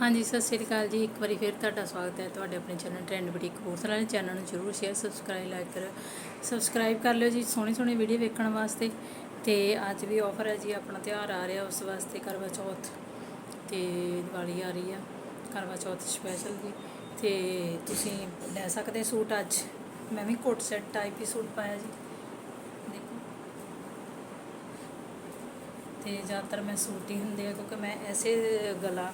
ਹਾਂਜੀ, ਸਤਿ ਸ੍ਰੀ ਅਕਾਲ ਜੀ। ਇੱਕ ਵਾਰੀ ਫਿਰ ਤੁਹਾਡਾ ਸਵਾਗਤ ਹੈ ਤੁਹਾਡੇ ਆਪਣੇ ਚੈਨਲ ਟ੍ਰੈਂਡ ਬੁਟੀਕ ਕਪੂਰਥਲਾ ਦੇ ਚੈਨਲ ਨੂੰ ਜਰੂਰ ਸ਼ੇਅਰ ਸਬਸਕ੍ਰਾਈਬ ਲਾਈਕ ਕਰੋ ਸਬਸਕ੍ਰਾਈਬ ਕਰ ਲਿਓ ਜੀ ਸੋਹਣੀ ਸੋਹਣੀ ਵੀਡੀਓ ਵੇਖਣ ਵਾਸਤੇ। ਤੇ ਅੱਜ ਵੀ ਆਫਰ ਹੈ ਜੀ, ਆਪਣਾ ਤਿਉਹਾਰ ਆ ਰਿਹਾ ਉਸ ਵਾਸਤੇ ਕਰਵਾ ਚੌਥ। ਤੇ ਦੀਵਾਲੀ ਆ ਰਹੀ ਆ, ਕਰਵਾ ਚੌਥ ਸਪੈਸ਼ਲ ਜੀ। ਤੇ ਤੁਸੀਂ ਲੈ ਸਕਦੇ ਸੂਟ ਅੱਜ। ਮੈਂ ਵੀ ਕੋਟ ਸੈਟ ਟਾਈਪ ਹੀ ਸੂਟ ਪਾਇਆ ਜੀ। ਦੇਖੋ। ਤੇ ਜ਼ਿਆਦਾਤਰ ਮੈਂ ਸੂਟ ਹੀ ਹੁੰਦੇ ਆ, ਕਿਉਂਕਿ ਮੈਂ ਐਸੇ ਗਲਾ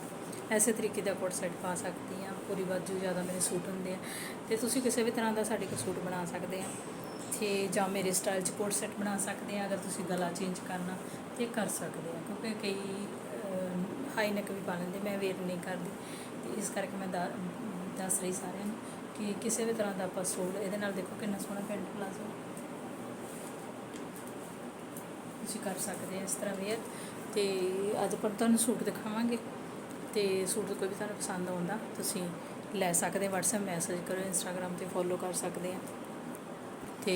ਐਸੇ ਤਰੀਕੇ ਦਾ ਕੋਟ ਸੈਟ ਪਾ ਸਕਦੀ ਆ ਪੂਰੀ ਬਾਜੂ ਜ਼ਿਆਦਾ ਮੇਰੇ ਸੂਟ ਹੁੰਦੇ ਆ। ਤੇ ਤੁਸੀਂ ਕਿਸੇ ਵੀ ਤਰ੍ਹਾਂ ਦਾ ਸਾਡੇ ਕੋਲ ਸੂਟ ਬਣਾ ਸਕਦੇ ਆ। ਤੇ ਜਾਂ ਮੇਰੇ ਸਟਾਈਲ 'ਚ ਕੋਟ ਸੈਟ ਬਣਾ ਸਕਦੇ ਆ, ਅਗਰ ਤੁਸੀਂ ਗਲਾ ਚੇਂਜ ਕਰਨਾ ਤੇ ਕਰ ਸਕਦੇ ਆ। ਕਿਉਂਕਿ ਕਈ ਹਾਈ ਨੈਕ ਵੀ ਪਾ ਲੈਂਦੇ, ਮੈਂ ਵੇਅਰ ਨਹੀਂ ਕਰਦੀ। ਤੇ ਇਸ ਕਰਕੇ ਮੈਂ ਦਾ- ਦੱਸ ਰਹੀ ਸਾਰਿਆਂ ਨੂੰ ਕਿ ਕਿਸੇ ਵੀ ਤਰ੍ਹਾਂ ਦਾ ਆਪਾਂ ਸੂਟ, ਇਹਦੇ ਨਾਲ ਦੇਖੋ ਕਿੰਨਾ ਸੋਹਣਾ ਪੈਂਟ ਪਲਾਜ਼ੋ। ਤੁਸੀਂ ਕਰ ਸਕਦੇ ਆ ਇਸ ਤਰ੍ਹਾਂ ਵੇਅਰ ਤੇ ਅੱਜ ਆਪਾਂ ਤੁਹਾਨੂੰ ਸੂਟ ਦਿਖਾਵਾਂਗੇ। ਤੇ ਸੂਟ ਕੋਈ ਵੀ ਤੁਹਾਨੂੰ ਪਸੰਦ ਆਉਂਦਾ, ਤੁਸੀਂ ਲੈ ਸਕਦੇ ਆ WhatsApp ਮੈਸੇਜ ਕਰੋ, Instagram ਤੇ ਫੋਲੋ ਕਰ ਸਕਦੇ ਆ ਤੇ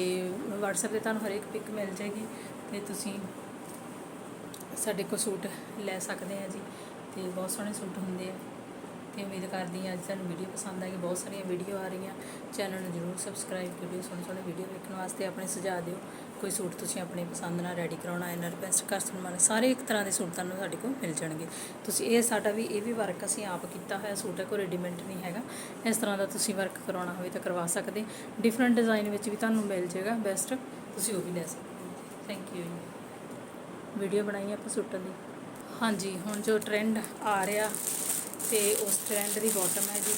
WhatsApp ਤੇ ਤੁਹਾਨੂੰ ਹਰੇਕ ਪਿਕ ਮਿਲ ਜਾਏਗੀ ਤੇ ਤੁਸੀਂ ਸਾਡੇ ਕੋਲ ਸੂਟ ਲੈ ਸਕਦੇ ਆ ਜੀ, ਤੇ ਬਹੁਤ ਸੋਹਣੇ ਸੂਟ ਹੁੰਦੇ ਆ। ਤੇ ਉਮੀਦ ਕਰਦੀ ਹਾਂ ਅੱਜ ਤੁਹਾਨੂੰ ਵੀਡੀਓ ਪਸੰਦ ਆਏਗੀ, ਬਹੁਤ ਸਾਰੀਆਂ ਵੀਡੀਓ ਆ ਰਹੀਆਂ। ਚੈਨਲ ਨੂੰ ਜਰੂਰ ਸਬਸਕ੍ਰਾਈਬ ਕਰਿਓ, ਸੋਹਣੇ ਸੋਹਣੇ ਵੀਡੀਓ ਵੇਖਣ ਵਾਸਤੇ ਆਪਣੇ ਸੁਝਾਅ ਦਿਓ। ਕੋਈ ਸੂਟ ਤੁਸੀਂ ਆਪਣੇ ਪਸੰਦ ਨਾਲ ਰੈਡੀ ਕਰਾਉਣਾ ਹੈ ਨਾ ਰਿਕਵੈਸਟ ਕਰ ਸਨਮਾਨ ਸਾਰੇ ਇੱਕ ਤਰ੍ਹਾਂ ਦੇ ਸੂਟ ਤੁਹਾਨੂੰ ਸਾਡੇ ਕੋਲ ਮਿਲ ਜਾਣਗੇ। ਤੁਸੀਂ ਇਹ ਸਾਡਾ ਵੀ, ਇਹ ਵੀ ਵਰਕ ਅਸੀਂ ਆਪ ਕੀਤਾ ਹੋਇਆ ਸੂਟ ਹੈ, ਕੋਈ ਰੈਡੀਮੇਡ ਨਹੀਂ ਹੈਗਾ। ਇਸ ਤਰ੍ਹਾਂ ਦਾ ਤੁਸੀਂ ਵਰਕ ਕਰਵਾਉਣਾ ਹੋਵੇ ਤਾਂ ਕਰਵਾ ਸਕਦੇ। ਡਿਫਰੈਂਟ ਡਿਜ਼ਾਈਨ ਵਿੱਚ ਵੀ ਤੁਹਾਨੂੰ ਮਿਲ ਜਾਏਗਾ ਬੈਸਟ ਤੁਸੀਂ ਉਹ ਵੀ ਲੈ ਸਕਦੇ ਹੋ। ਥੈਂਕ ਯੂ ਜੀ ਵੀਡੀਓ ਬਣਾਈ ਆਪਾਂ ਸੂਟਾਂ ਦੀ? ਹਾਂਜੀ, ਹੁਣ ਜੋ ਟ੍ਰੈਂਡ ਆ ਰਿਹਾ, ਤੇ ਉਸ ਟ੍ਰੈਂਡ ਦੀ ਬਾਟਮ ਹੈ ਜੀ।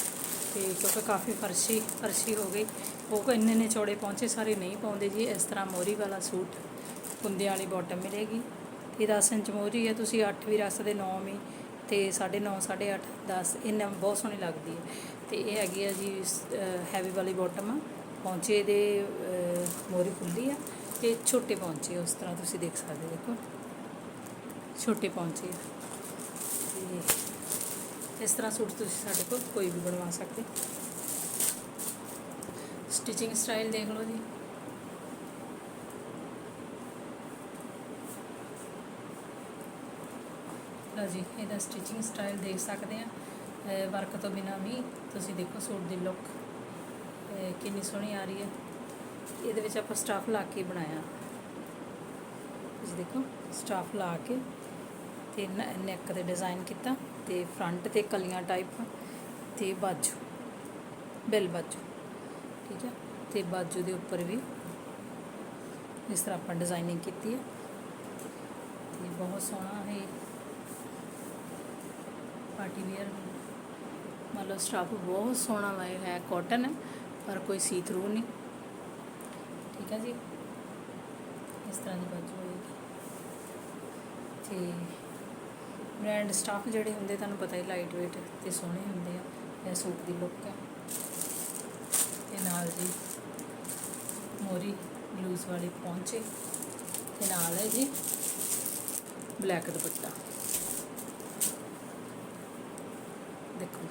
ਤੇ ਕਿਉਂਕਿ ਕਾਫੀ ਫਰਸ਼ੀ ਫਰਸ਼ੀ ਹੋ ਗਈ। ਉਹ ਕੋ ਇੰਨੇ ਨੇ ਚੌੜੇ ਪਹੁੰਚੇ ਸਾਰੇ ਨਹੀਂ ਪਾਉਂਦੇ ਜੀ। ਇਸ ਤਰ੍ਹਾਂ ਮੋਰੀ ਵਾਲਾ ਸੂਟ ਕੁੰਦਿਆਂ ਵਾਲੀ ਬਾਟਮ ਮਿਲੇਗੀ। ਇਹ 10 ਇੰਚ ਮੋਰੀ ਹੈ। ਤੁਸੀਂ 8 ਵੀ ਰੱਖ ਸਕਦੇ 9 ਵੀ ਤੇ 9.5 8.5 10 ਇੰਨਾ ਬਹੁਤ ਸੋਹਣੀ ਲੱਗਦੀ ਹੈ। ਤੇ ਇਹ ਹੈਗੀ ਆ ਜੀ ਹੈਵੀ ਵਾਲੀ ਬਾਟਮ ਆ। ਪਹੁੰਚੇ ਦੇ ਮੋਰੀ ਖੁੱਲੀ ਆ ਤੇ ਛੋਟੇ ਪਹੁੰਚੇ ਉਸ ਤਰ੍ਹਾਂ ਤੁਸੀਂ ਦੇਖ ਸਕਦੇ ਦੇਖੋ, ਛੋਟੇ ਪਹੁੰਚੇ ਤੇ ਇਸ ਤਰ੍ਹਾਂ ਸੂਟ ਤੁਸੀਂ ਸਾਡੇ ਕੋਲ ਕੋਈ ਵੀ ਬਣਵਾ ਸਕਦੇ। ਸਟਿਚਿੰਗ ਸਟਾਈਲ ਦੇਖ ਲਓ ਜੀ। ਲਓ ਜੀ, ਇਹਦਾ ਸਟਿਚਿੰਗ ਸਟਾਈਲ ਦੇਖ ਸਕਦੇ ਆ ਵਰਕ ਤੋਂ ਬਿਨਾ ਵੀ ਤੁਸੀਂ ਦੇਖੋ ਸੂਟ ਦੀ ਲੁੱਕ ਕਿੰਨੀ ਸੋਹਣੀ ਆ ਰਹੀ ਹੈ। ਇਹਦੇ ਵਿੱਚ ਆਪਾਂ ਸਟਾਫ ਲਾ ਕੇ ਬਣਾਇਆ। ਤੁਸੀਂ ਦੇਖੋ ਸਟਾਫ ਲਾ ਕੇ ਤੇ ਨੈਕ ਤੇ ਡਿਜ਼ਾਈਨ ਕੀਤਾ ਤੇ ਫਰੰਟ ਤੇ ਕਲੀਆਂ ਟਾਈਪ ਤੇ ਬਾਜੂ ਬੈਲ ਬਾਜੂ, ਠੀਕ ਹੈ? ਤੇ ਬਾਜੂ ਦੇ ਉੱਪਰ ਵੀ ਇਸ ਤਰ੍ਹਾਂ ਆਪਾਂ ਡਿਜ਼ਾਈਨਿੰਗ ਕੀਤੀ ਹੈ। ਤੇ ਬਹੁਤ ਸੋਹਣਾ ਹੈ ਪਾਰਟੀ ਵੇਅਰ ਮਤਲਬ ਸਟਾਫ ਬਹੁਤ ਸੋਹਣਾ ਲਾਇਆ ਹੈ ਕਾਟਨ ਹੈ, ਪਰ ਕੋਈ ਸੀ ਥਰੂ ਨਹੀਂ। ਠੀਕ ਹੈ ਜੀ? ਇਸ ਤਰ੍ਹਾਂ ਦੀ ਬਾਜੂ ਹੋਏਗੀ। ਤੇ ਬ੍ਰਾਂਡ ਸਟਾਫ ਜਿਹੜੇ ਹੁੰਦੇ, ਤੁਹਾਨੂੰ ਪਤਾ ਹੀ ਲਾਈਟ weight ਤੇ ਸੋਹਣੇ ਹੁੰਦੇ ਆ, ਇਹ ਸੂਟ ਦੀ ਲੁੱਕ ਹੈ ਤੇ ਨਾਲ ਜੀ ਮੋਰੀ ਬਲੂਜ਼ ਵਾਲੀ ਪਹੁੰਚੇ ਤੇ ਨਾਲ ਹੈ ਜੀ ਬਲੈਕ ਦੁਪੱਟਾ। ਦੇਖੋ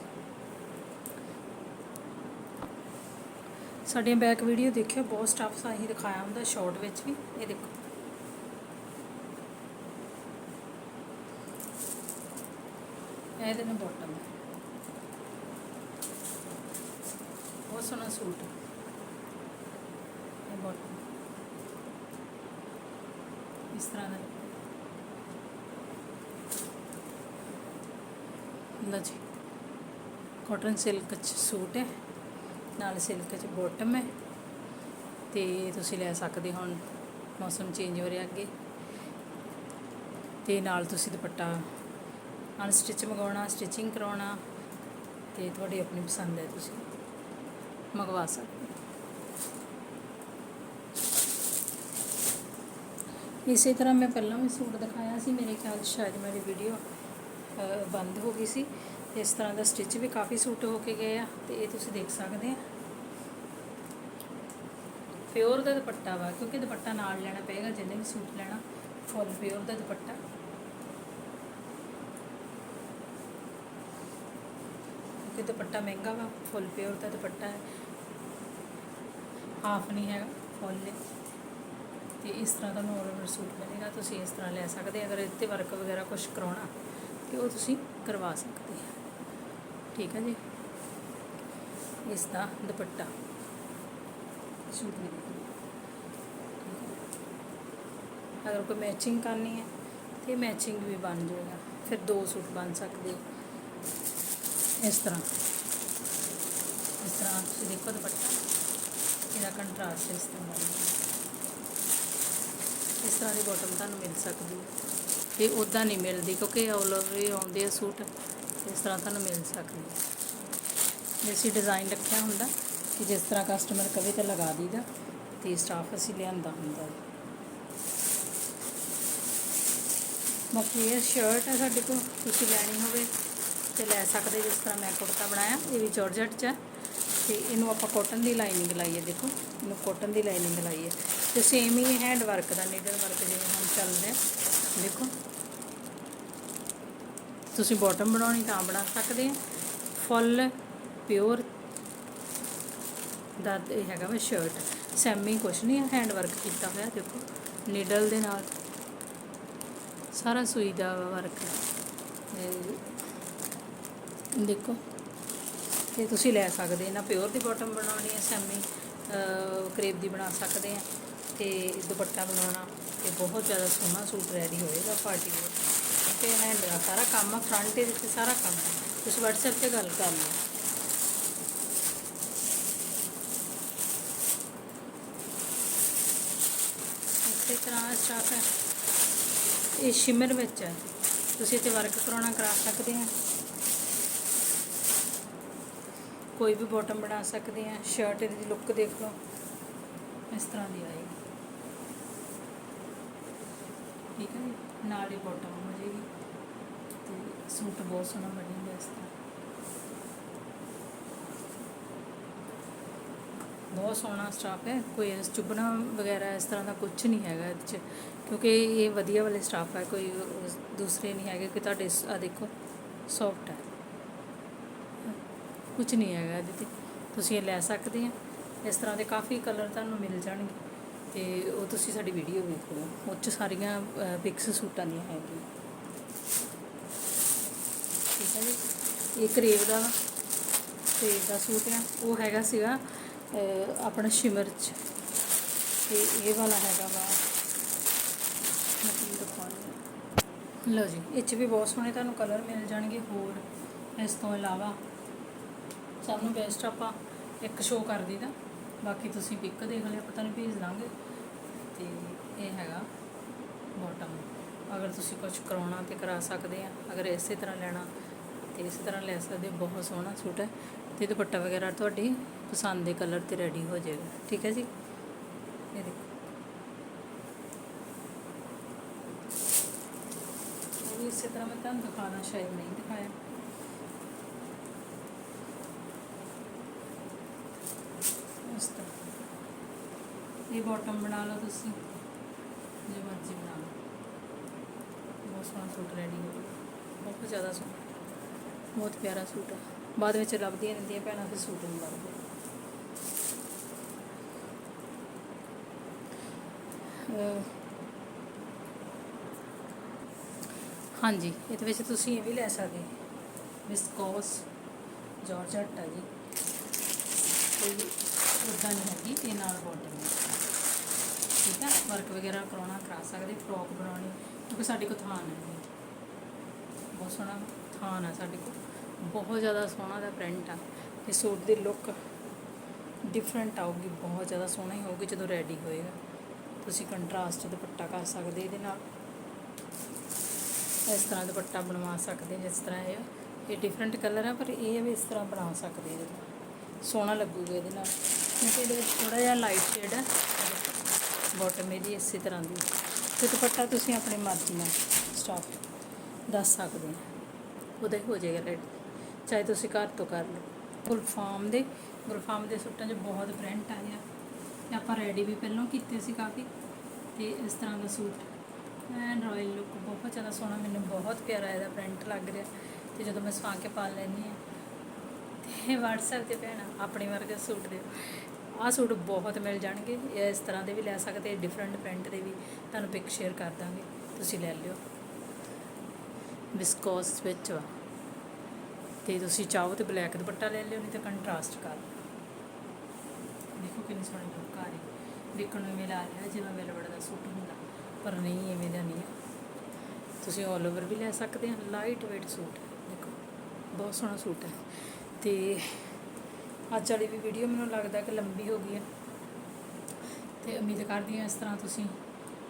ਸਾਡੀਆਂ ਬੈਕ ਵੀਡੀਓ ਦੇਖਿਓ, ਬਹੁਤ ਸਟਾਫ ਸਾਹੀ ਦਿਖਾਇਆ ਹੁੰਦਾ ਸ਼ਾਰਟ ਵਿੱਚ ਵੀ, ਇਹ ਦੇਖੋ। ਇਹਦੇ ਨਾਲ ਬਾਟਮ ਹੈ ਬਹੁਤ ਸੋਹਣਾ ਸੂਟ। ਹੈ ਇਹ ਬਾਟਮ ਇਸ ਤਰ੍ਹਾਂ ਦਾ। ਲਓ ਜੀ। ਕਾਟਨ ਸਿਲਕ ਚ ਸੂਟ ਹੈ। ਨਾਲ ਸਿਲਕ ਚ ਬਾਟਮ ਹੈ। ਤੇ ਤੁਸੀਂ ਲੈ ਸਕਦੇ ਹੋ ਹੁਣ ਮੌਸਮ ਚੇਂਜ ਹੋ ਰਿਹਾ ਅੱਗੇ। ਤੇ ਨਾਲ ਤੁਸੀਂ ਦੁਪੱਟਾ ਅਨਸਟਿਚ ਮੰਗਵਾਉਣਾ ਸਟਿਚਿੰਗ ਕਰਾਉਣਾ ਤੇ ਤੁਹਾਡੀ ਆਪਣੀ ਪਸੰਦ ਹੈ ਤੁਸੀਂ ਮੰਗਵਾ ਸਕਦੇ ਹੋ। ਇਸੇ ਤਰ੍ਹਾਂ ਮੈਂ ਪਹਿਲਾਂ ਵੀ ਸੂਟ ਦਿਖਾਇਆ ਸੀ, ਮੇਰੇ ਖਿਆਲ 'ਚ ਸ਼ਾਇਦ ਮੇਰੀ ਵੀਡੀਓ ਬੰਦ ਹੋ ਗਈ ਸੀ। ਇਸ ਤਰ੍ਹਾਂ ਦਾ ਸਟਿਚ ਵੀ ਕਾਫੀ ਸੂਟ ਹੋ ਕੇ ਗਏ ਆ ਤੇ ਇਹ ਤੁਸੀਂ ਦੇਖ ਸਕਦੇ ਆ। ਪਿਓਰ ਦਾ ਦੁਪੱਟਾ ਵਾ, ਕਿਉਂਕਿ ਦੁਪੱਟਾ ਨਾਲ ਲੈਣਾ ਪਏਗਾ ਜਿੰਨੇ ਵੀ ਸੂਟ ਲੈਣਾ ਫੁੱਲ ਪਿਓਰ ਦਾ ਦੁਪੱਟਾ। ਕਿ ਦੁਪੱਟਾ ਮਹਿੰਗਾ ਵਾ, ਫੁੱਲ ਪਿਓਰ ਦਾ ਦੁਪੱਟਾ ਹੈ। ਹਾਫ ਨਹੀਂ ਹੈਗਾ, ਫੁੱਲ ਹੈ। ਤੇ ਇਸ ਤਰ੍ਹਾਂ ਦਾ ਨੋਰਮਲ ਸੂਟ ਮਿਲੇਗਾ, ਤੁਸੀਂ ਇਸ ਤਰ੍ਹਾਂ ਲੈ ਸਕਦੇ ਅਗਰ ਇੱਥੇ ਵਰਕ ਵਗੈਰਾ ਕੁਝ ਕਰਾਉਣਾ, ਤੇ ਉਹ ਤੁਸੀਂ ਕਰਵਾ ਸਕਦੇ ਆ ਠੀਕ ਹੈ ਜੀ? ਇਸ ਦਾ ਦੁਪੱਟਾ। ਸੂਟ ਵੀ ਅਗਰ ਕੋਈ ਮੈਚਿੰਗ ਕਰਨੀ ਹੈ, ਤੇ ਮੈਚਿੰਗ ਵੀ ਬਣ ਜਾਏਗਾ। ਫਿਰ ਦੋ ਸੂਟ ਬਣ ਸਕਦੇ ਇਸ ਤਰ੍ਹਾਂ। ਇਸ ਤਰ੍ਹਾਂ ਤੁਸੀਂ ਦੇਖੋ ਦੁਪੱਟਾ। ਇਹਦਾ ਕੰਟਰਾਸਟ ਇਸ ਤਰ੍ਹਾਂ ਬਣ ਇਸ ਤਰ੍ਹਾਂ ਦੀ ਬਾਟਮ ਤੁਹਾਨੂੰ ਮਿਲ ਸਕਦੀ ਹੈ। ਤੇ ਉਦਾਂ ਨਹੀਂ ਮਿਲਦੀ ਕਿਉਂਕਿ ਆਲ ਓਵਰ ਆਉਂਦੇ ਆ ਸੂਟ, ਇਸ ਤਰ੍ਹਾਂ ਤੁਹਾਨੂੰ ਮਿਲ ਸਕਦੀ ਹੈ। ਜੇ ਅਸੀਂ ਡਿਜ਼ਾਈਨ ਰੱਖਿਆ ਹੁੰਦਾ ਕਿ ਜਿਸ ਤਰ੍ਹਾਂ ਕਸਟਮਰ ਕਵੇ ਤਾਂ ਲਗਾ ਦਈਦਾ ਤੇ ਸਟਾਫ ਅਸੀਂ ਲਿਆਂਦਾ ਹੁੰਦਾ ਬਾਕੀ ਇਹ ਸ਼ਰਟ ਹੈ ਸਾਡੇ ਕੋਲ, ਤੁਸੀਂ ਲੈਣੀ ਹੋਵੇ। ਤੇ ਲੈ ਸਕਦੇ ਜਿਸ ਤਰ੍ਹਾਂ ਮੈਂ ਕੁੜਤਾ ਬਣਾਇਆ, ਇਹ ਵੀ ਜਾਰਜਟ ਚ ਹੈ। ਤੇ ਇਹਨੂੰ ਆਪਾਂ ਕਾਟਨ ਦੀ ਲਾਈਨਿੰਗ ਲਾਈਏ ਦੇਖੋ, ਇਹਨੂੰ ਕਾਟਨ ਦੀ ਲਾਈਨਿੰਗ ਲਾਈਏ ਹੈ ਤੇ ਸੇਮ ਹੀ ਹੈਂਡ ਵਰਕ ਦਾ ਨੀਡਲ ਵਰਕ ਜਿਵੇਂ ਹੁਣ ਚੱਲ ਰਿਹਾ ਦੇਖੋ। ਤੁਸੀਂ ਬਾਟਮ ਬਣਾਉਣੀ ਤਾਂ ਬਣਾ ਸਕਦੇ ਆ ਫੁੱਲ ਪਿਓਰ ਦਾ ਇਹ ਹੈਗਾ ਵਾ ਸ਼ਰਟ ਸੈਮੀ ਕੁਛ ਨਹੀਂ ਹੈ ਹੈਂਡ ਵਰਕ ਕੀਤਾ ਹੋਇਆ, ਦੇਖੋ। ਨੀਡਲ ਦੇ ਨਾਲ ਸਾਰਾ ਸੂਈ ਦਾ ਵਰਕ ਦੇਖੋ। ਤੇ ਤੁਸੀਂ ਲੈ ਸਕਦੇ ਨਾ ਪਿਓਰ ਦੀ ਬਾਟਮ ਬਣਾਉਣੀ ਹੈ ਸੈਮੀ ਕਰੇਪ ਦੀ ਬਣਾ ਸਕਦੇ ਆ ਤੇ ਦੁਪੱਟਾ ਬਣਾਉਣਾ, ਤੇ ਬਹੁਤ ਜ਼ਿਆਦਾ ਸੋਹਣਾ ਸੂਟ ਰੈਡੀ ਹੋਏਗਾ ਪਾਰਟੀ ਦੇ ਤੇ ਹੈਂਡ ਦਾ ਸਾਰਾ ਕੰਮ ਫਰੰਟ ਦੇ ਵਿੱਚ ਸਾਰਾ ਕੰਮ ਤੁਸੀਂ WhatsApp ਤੇ ਗੱਲ ਕਰ ਲਓ। ਇਸੇ ਤਰ੍ਹਾਂ ਸਟਾਫ ਹੈ। ਇਹ ਸ਼ਿਮਰ ਵਿੱਚ ਹੈ। ਤੁਸੀਂ ਇੱਥੇ ਵਰਕ ਕਰਾਉਣਾ ਕਰਾ ਸਕਦੇ ਆ ਕੋਈ ਵੀ ਬਾਟਮ ਬਣਾ ਸਕਦੇ ਆ ਸ਼ਰਟ ਦੀ ਲੁੱਕ ਦੇਖ ਲਓ। ਇਸ ਤਰ੍ਹਾਂ ਦੀ ਆਏਗੀ। ਠੀਕ ਹੈ ਜੀ? ਨਾਲ ਹੀ ਬਾਟਮ ਹੋ ਜਾਏਗੀ। ਤੇ ਸੂਟ ਬਹੁਤ ਸੋਹਣਾ ਬਣੇਗਾ ਇਸ ਤਰ੍ਹਾਂ। ਬਹੁਤ ਸੋਹਣਾ ਸਟਾਫ ਹੈ। ਕੋਈ ਇਸ ਚੁੱਭਣਾ ਵਗੈਰਾ ਇਸ ਤਰ੍ਹਾਂ ਦਾ ਕੁਝ ਨਹੀਂ ਹੈਗਾ ਇਹਦੇ 'ਚ। ਕਿਉਂਕਿ ਇਹ ਵਧੀਆ ਵਾਲੇ ਸਟਾਫ ਹੈ। ਕੋਈ ਦੂਸਰੇ ਨਹੀਂ ਹੈਗੇ ਕਿ ਤੁਹਾਡੇ ਆ ਦੇਖੋ ਸੌਫਟ ਹੈ। ਕੁਝ ਨਹੀਂ ਹੈਗਾ ਇਹਦੇ ਤੇ। ਤੁਸੀਂ ਇਹ ਲੈ ਸਕਦੇ ਆ। ਇਸ ਤਰ੍ਹਾਂ ਦੇ ਕਾਫੀ ਕਲਰ ਤੁਹਾਨੂੰ ਮਿਲ ਜਾਣਗੇ। ਤੇ ਉਹ ਤੁਸੀਂ ਸਾਡੀ ਵੀਡੀਓ ਵੇਖ। ਲਓ ਉਹ 'ਚ ਸਾਰੀਆਂ ਪਿਕਸ ਸੂਟਾਂ ਦੀਆਂ ਹੈਗੀਆਂ। ਠੀਕ ਹੈ ਜੀ। ਇਹ ਕਰੇਵ ਦਾ ਵਾ ਕਰੇਵ ਦਾ ਸੂਟ ਆ। ਉਹ ਹੈਗਾ ਸੀਗਾ ਆਪਣਾ ਸ਼ਿਮਰ ਚ। ਤੇ ਇਹ ਵਾਲਾ ਹੈਗਾ ਵਾ। ਮਤਲਬ ਦਿਖਾਉਣੀ ਲਓ ਜੀ, ਇਹ 'ਚ ਵੀ ਬਹੁਤ ਸੋਹਣੇ ਤੁਹਾਨੂੰ ਕਲਰ ਮਿਲ ਜਾਣਗੇ ਹੋਰ। ਇਸ ਤੋਂ ਇਲਾਵਾ ਸਭ ਨੂੰ ਬੈਸਟ ਆਪਾਂ ਇੱਕ ਸ਼ੋਅ ਕਰ ਦਈਦਾ। ਬਾਕੀ ਤੁਸੀਂ ਪਿਕ ਦੇਖ ਲਿਓ ਪਤਾ ਨਹੀਂ ਭੇਜ ਦਾਂਗੇ। ਤੇ ਇਹ ਹੈਗਾ ਬਾਟਮ ਅਗਰ ਤੁਸੀਂ ਕੁਝ ਕਰਾਉਣਾ ਤੇ ਕਰਾ ਸਕਦੇ ਆ, ਅਗਰ ਇਸੇ ਤਰ੍ਹਾਂ ਲੈਣਾ ਤੇ ਇਸੇ ਤਰ੍ਹਾਂ ਲੈ ਸਕਦੇ ਬਹੁਤ ਸੋਹਣਾ ਸੂਟ ਹੈ। ਤੇ ਦੁਪੱਟਾ ਵਗੈਰਾ ਤੁਹਾਡੀ ਪਸੰਦ ਦੇ ਕਲਰ ਤੇ ਰੈਡੀ ਹੋ ਜਾਏਗਾ। ਠੀਕ ਹੈ ਜੀ? ਇਹ ਦੇਖੋ। ਇਸੇ ਤਰ੍ਹਾਂ ਮੈਂ ਤੁਹਾਨੂੰ ਦਿਖਾਣਾ ਸ਼ਾਇਦ ਨਹੀਂ ਦਿਖਾਇਆ ਇਸ ਤਰ੍ਹਾਂ ਇਹ ਬਾਟਮ ਬਣਾ ਲਓ ਤੁਸੀਂ। ਜੇ ਮਰਜ਼ੀ ਬਣਾ ਲਓ। ਬਹੁਤ ਸੋਹਣਾ ਸੂਟ ਰੈਡੀ ਹੋ ਗਿਆ। ਬਹੁਤ ਜ਼ਿਆਦਾ ਸੋਹਣਾ। ਬਹੁਤ ਪਿਆਰਾ ਸੂਟ ਹੈ ਬਾਅਦ ਵਿੱਚ ਲੱਭਦੀਆਂ ਰਹਿੰਦੀਆਂ ਭੈਣਾਂ, ਫਿਰ ਸੂਟ ਨਹੀਂ ਲੱਭਦੇ। ਹਾਂਜੀ, ਇਹਦੇ ਵਿੱਚ ਤੁਸੀਂ ਇਹ ਵੀ ਲੈ ਸਕਦੇ ਵਿਸਕੋਸ ਜਾਰਜਟ ਹੈ ਜੀ। ਕੋਈ ਉੱਦਾਂ ਨਹੀਂ ਹੈਗੀ, ਇਹ ਨਾਲ ਬਾਟਮ ਠੀਕ ਹੈ ਵਰਕ ਵਗੈਰਾ ਕਰਾਉਣਾ, ਕਰਾ ਸਕਦੇ ਫਰੋਕ ਬਣਾਉਣੀ, ਕਿਉਂਕਿ ਸਾਡੇ ਕੋਲ ਥਾਨ ਹੈ ਬਹੁਤ ਸੋਹਣਾ ਥਾਨ ਹੈ ਸਾਡੇ ਕੋਲ। ਬਹੁਤ ਜ਼ਿਆਦਾ ਸੋਹਣਾ ਦਾ ਪ੍ਰਿੰਟ ਆ ਇਹ ਸੂਟ ਦੀ ਲੁੱਕ ਡਿਫਰੈਂਟ ਆਊਗੀ, ਬਹੁਤ ਜ਼ਿਆਦਾ ਸੋਹਣਾ ਹੀ ਹੋਊਗੀ ਜਦੋਂ ਰੈਡੀ ਹੋਏਗਾ। ਤੁਸੀਂ ਕੰਟਰਾਸਟ ਦੁਪੱਟਾ ਕਰ ਸਕਦੇ ਇਹਦੇ ਨਾਲ। ਇਸ ਤਰ੍ਹਾਂ ਦੁਪੱਟਾ ਬਣਵਾ ਸਕਦੇ, ਜਿਸ ਤਰ੍ਹਾਂ ਇਹ ਇਹ ਡਿਫਰੈਂਟ ਕਲਰ ਆ, ਪਰ ਇਹ ਵੀ ਇਸ ਤਰ੍ਹਾਂ ਬਣਾ ਸਕਦੇ ਇਹਦੇ ਨਾਲ। ਸੋਹਣਾ ਲੱਗੂਗਾ ਇਹਦੇ ਨਾਲ। ਕਿਉਂਕਿ ਇਹਦੇ ਵਿੱਚ ਥੋੜਾ ਜਿਹਾ ਲਾਈਟ ਸ਼ੇਡ ਹੈ ਬਾਟਮ ਇਹਦੀ ਇਸੇ ਤਰ੍ਹਾਂ ਦੀ। ਤੇ ਦੁਪੱਟਾ ਤੁਸੀਂ ਆਪਣੀ ਮਰਜ਼ੀ ਨਾਲ ਸਟਾਫ ਦੱਸ ਸਕਦੇ ਹੋ। ਉਹਦਾ ਹੀ ਹੋ ਜਾਏਗਾ ਰੈਡੀ ਚਾਹੇ ਤੁਸੀਂ ਘਰ ਤੋਂ ਕਰ ਲਓ। ਗੁਲਫਾਮ ਦੇ ਗੁਲਫਾਮ ਦੇ ਸੂਟਾਂ 'ਚ ਬਹੁਤ ਪ੍ਰਿੰਟ ਆਇਆ ਤੇ ਆਪਾਂ ਰੈਡੀ ਵੀ ਪਹਿਲਾਂ ਕੀਤੇ ਸੀ ਕਾਫੀ। ਤੇ ਇਸ ਤਰ੍ਹਾਂ ਦਾ ਸੂਟ ਐਂਡ ਰਾਇਲ ਲੁੱਕ ਬਹੁਤ ਜ਼ਿਆਦਾ ਸੋਹਣਾ, ਮੈਨੂੰ ਬਹੁਤ ਪਿਆਰਾ ਇਹਦਾ ਪ੍ਰਿੰਟ ਲੱਗ ਰਿਹਾ। ਤੇ ਜਦੋਂ ਮੈਂ ਸਵਾ ਕੇ ਪਾ ਲੈਂਦੀ ਹਾਂ, ਤੇ WhatsApp ਤੇ ਭੈਣਾ, ਆਪਣੇ ਵਰਗਾ ਸੂਟ ਦਿਓ ਆਹ ਸੂਟ ਬਹੁਤ ਮਿਲ ਜਾਣਗੇ। ਇਹ ਇਸ ਤਰ੍ਹਾਂ ਦੇ ਵੀ ਲੈ ਸਕਦੇ ਡਿਫਰੈਂਟ ਪ੍ਰਿੰਟ ਦੇ ਵੀ। ਤੁਹਾਨੂੰ ਪਿਕ ਸ਼ੇਅਰ ਕਰ ਦਾਂਗੇ। ਤੁਸੀਂ ਲੈ ਲਿਓ। ਵਿਸਕੋਸ ਵਿੱਚ ਵਾ। ਤੇ ਤੁਸੀਂ ਚਾਹੋ ਤੇ ਬਲੈਕ ਦੁਪੱਟਾ ਲੈ ਲਿਓ, ਨਹੀਂ ਤਾਂ ਕੰਟਰਾਸਟ ਕਰ ਦੇਖੋ ਕਿੰਨੀ ਸੋਹਣੀ ਲੁੱਕ ਆ ਰਹੀ। ਦੇਖਣ ਨੂੰ ਇਵੇਂ ਲੱਗ ਰਿਹਾ ਜਿਵੇਂ ਵੈਲਵਟ ਦਾ ਸੂਟ ਹੁੰਦਾ। ਪਰ ਨਹੀਂ, ਇਵੇਂ ਦਾ ਨਹੀਂ ਹੈ ਤੁਸੀਂ ਆਲ ਓਵਰ ਵੀ ਲੈ ਸਕਦੇ ਆ। ਲਾਈਟ weight ਸੂਟ ਦੇਖੋ, ਬਹੁਤ ਸੋਹਣਾ ਸੂਟ ਹੈ। ਤੇ ਅੱਜ ਵਾਲੀ ਵੀ ਵੀਡੀਓ ਮੈਨੂੰ ਲੱਗਦਾ ਕਿ ਲੰਬੀ ਹੋ ਗਈ ਹੈ। ਤੇ ਉਮੀਦ ਕਰਦੀ ਹਾਂ ਇਸ ਤਰ੍ਹਾਂ ਤੁਸੀਂ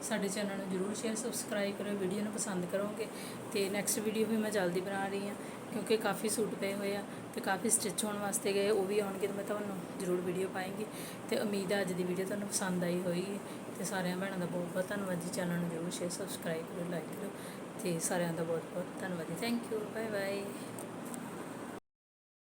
ਸਾਡੇ ਚੈਨਲ ਨੂੰ ਜਰੂਰ ਸ਼ੇਅਰ ਸਬਸਕ੍ਰਾਈਬ ਕਰੋ ਵੀਡੀਓ ਨੂੰ ਪਸੰਦ ਕਰੋਗੇ। ਤੇ ਨੈਕਸਟ ਵੀਡੀਓ ਵੀ ਮੈਂ ਜਲਦੀ ਬਣਾ ਰਹੀ ਹਾਂ, ਕਿਉਂਕਿ ਕਾਫੀ ਸੂਟ ਪਏ ਹੋਏ ਆ ਤੇ ਕਾਫੀ ਸਟਿਚ ਹੋਣ ਵਾਸਤੇ ਗਏ, ਉਹ ਵੀ ਆਉਣਗੇ ਤੇ ਮੈਂ ਤੁਹਾਨੂੰ ਜਰੂਰ ਵੀਡੀਓ ਪਾਏਗੀ। ਤੇ ਉਮੀਦ ਹੈ ਅੱਜ ਦੀ ਵੀਡੀਓ ਤੁਹਾਨੂੰ ਪਸੰਦ ਆਈ ਹੋਏਗੀ। ਤੇ ਸਾਰਿਆਂ ਭੈਣਾਂ ਦਾ ਬਹੁਤ ਬਹੁਤ ਧੰਨਵਾਦ ਜੀ ਚੈਨਲ ਨੂੰ ਜਰੂਰ ਸ਼ੇਅਰ ਸਬਸਕ੍ਰਾਈਬ ਕਰੋ ਲਾਈਕ ਕਰੋ ਤੇ ਸਾਰਿਆਂ ਦਾ ਬਹੁਤ ਬਹੁਤ ਧੰਨਵਾਦ ਥੈਂਕ ਯੂ ਬਾਏ ਬਾਏ